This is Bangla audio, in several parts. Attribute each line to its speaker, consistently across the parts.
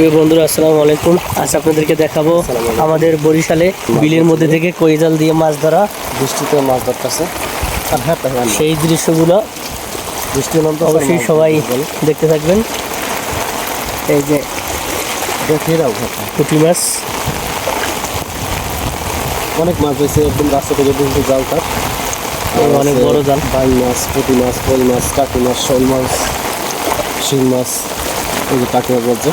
Speaker 1: প্রিয় বন্ধুরা আসসালামু আলাইকুম। আজ আপনাদেরকে দেখাবো আমাদের বরিশালে বিলের মধ্যে থেকে কৈজাল দিয়ে মাছ ধরা।
Speaker 2: বৃষ্টিতে মাছ ধরতেছে। হ্যাঁ
Speaker 1: সেই দৃশ্যগুলো
Speaker 2: বৃষ্টির নাম তো
Speaker 1: অবশ্যই সবাই দেখতে থাকবেন। এই যে
Speaker 2: দাও
Speaker 1: পুঁটি মাছ।
Speaker 2: অনেক মাছ হয়েছে একদম রাস্তা থেকে কিন্তু জাল তার।
Speaker 1: অনেক বড় জাল।
Speaker 2: বাইল মাছ পুঁটি মাছ কই মাছ কাকি মাছ শোল মাছ শিং মাছ এই যে কাকিমা বলছে।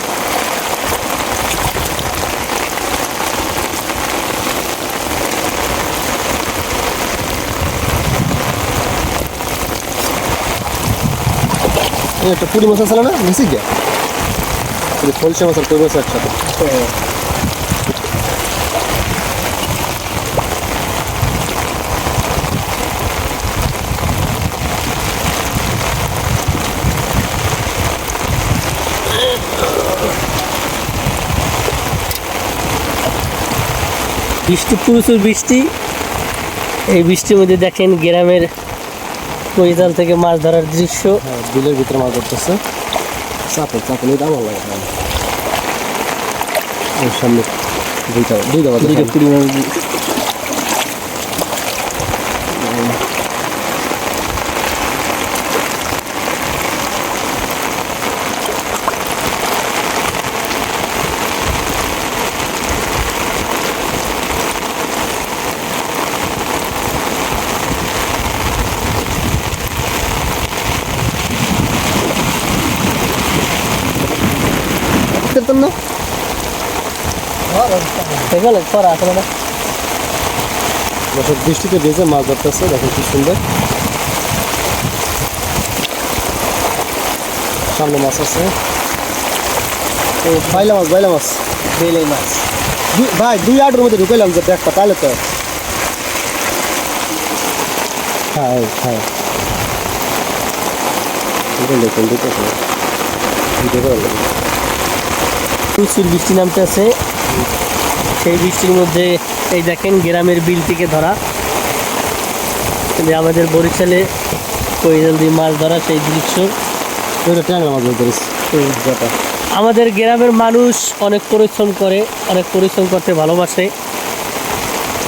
Speaker 2: একটা পুঁটি মাছ আছে না? বেশি গিয়া ফলসে মাছ আর কই মাছ একসাথে
Speaker 1: বৃষ্টি প্রচুর বৃষ্টি। এই বৃষ্টির মধ্যে দেখেন গ্রামের কৈজাল থেকে মাছ ধরার দৃশ্য।
Speaker 2: হ্যাঁ বিলের ভিতরে মাছ ধরতেছে। চাপে চাপে নিয়ে আমার লাগে। সামনে দুইটা দুইটা
Speaker 1: দুইটা পুরি মাছ।
Speaker 2: করতাম না?
Speaker 1: দেখলে করা আসলে না
Speaker 2: বছর বৃষ্টিতে ভেজে মাছ ধরতেছে দেখেন কি সুন্দর। সামনে মাছ আছে। ও বাইলা মাছ বাইলা মাছ।
Speaker 1: বেলে মাছ।
Speaker 2: ভাই দুই আটের মধ্যে ঢুকাইলাম যে একটা তাহলে তো। হ্যাঁ হ্যাঁ। দেখুন।
Speaker 1: প্রচুর বৃষ্টি নামতে আছে সেই বৃষ্টির মধ্যে এই দেখেন গ্রামের বিল থেকে ধরা। যে আমাদের বরিশালে কৈজাল দিয়ে মাছ ধরা সেই দৃশ্য। আমাদের গ্রামের মানুষ অনেক পরিশ্রম করে অনেক পরিশ্রম করতে ভালোবাসে।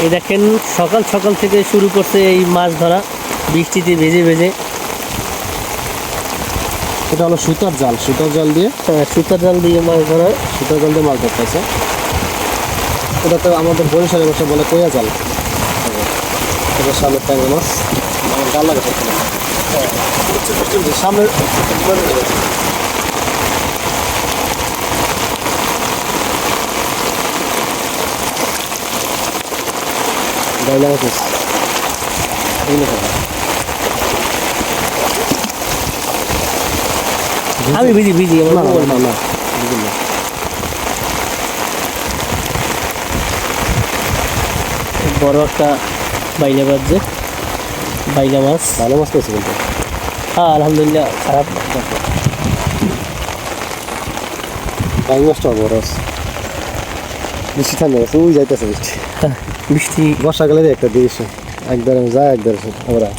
Speaker 1: এই দেখেন সকাল সকাল থেকে শুরু করছে এই মাছ ধরা। বৃষ্টিতে ভেজে ভেজে।
Speaker 2: এটা হলো সুতার জাল সুতার জাল দিয়ে
Speaker 1: আহ, সুতার জাল দিয়ে মাছ ধরা
Speaker 2: সুতার জাল দিয়ে মাছ ধরতে ধরতেছে এটা তো আমাদের বরিশালে বসে বলে কইয়া জাল। এটা সামনের ট্যাংরা মাছ। আমার গাল লাগে। সামনে মাছ আছে। এগুলো
Speaker 1: আমি বিজি বিজি
Speaker 2: না না না।
Speaker 1: বড় একটা বাইলা বাজছে বাইলা মাছ।
Speaker 2: ভালো মাছ পেয়েছে কিন্তু।
Speaker 1: হ্যাঁ আলহামদুলিল্লাহ খারাপ।
Speaker 2: টাইম মাছটা বড় আছে। বৃষ্টি ঠান্ডা গেছে ওই যাইতেছে বৃষ্টি।
Speaker 1: হ্যাঁ, বৃষ্টি
Speaker 2: বর্ষাকালের একটা দৃশ্য। একবার যায় একবার ওরা।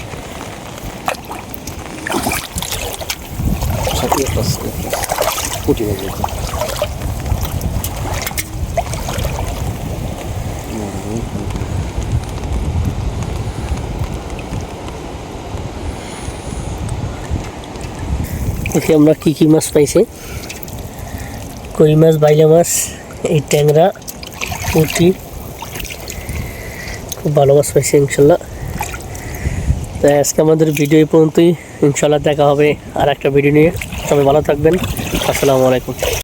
Speaker 2: মাছ বলতে।
Speaker 1: দেখি আমরা কি কি মাছ পাইছি কই মাছ, বাইলা মাছ, এই ট্যাংরা, পুঁটি খুব ভালো মাছ পাইছি, ইনশাল্লাহ তাই আজকে আমাদের ভিডিও পর্যন্তই। ইনশাল্লাহ দেখা হবে আর একটা ভিডিও নিয়ে। সবাই ভালো থাকবেন। আসসালামু আলাইকুম।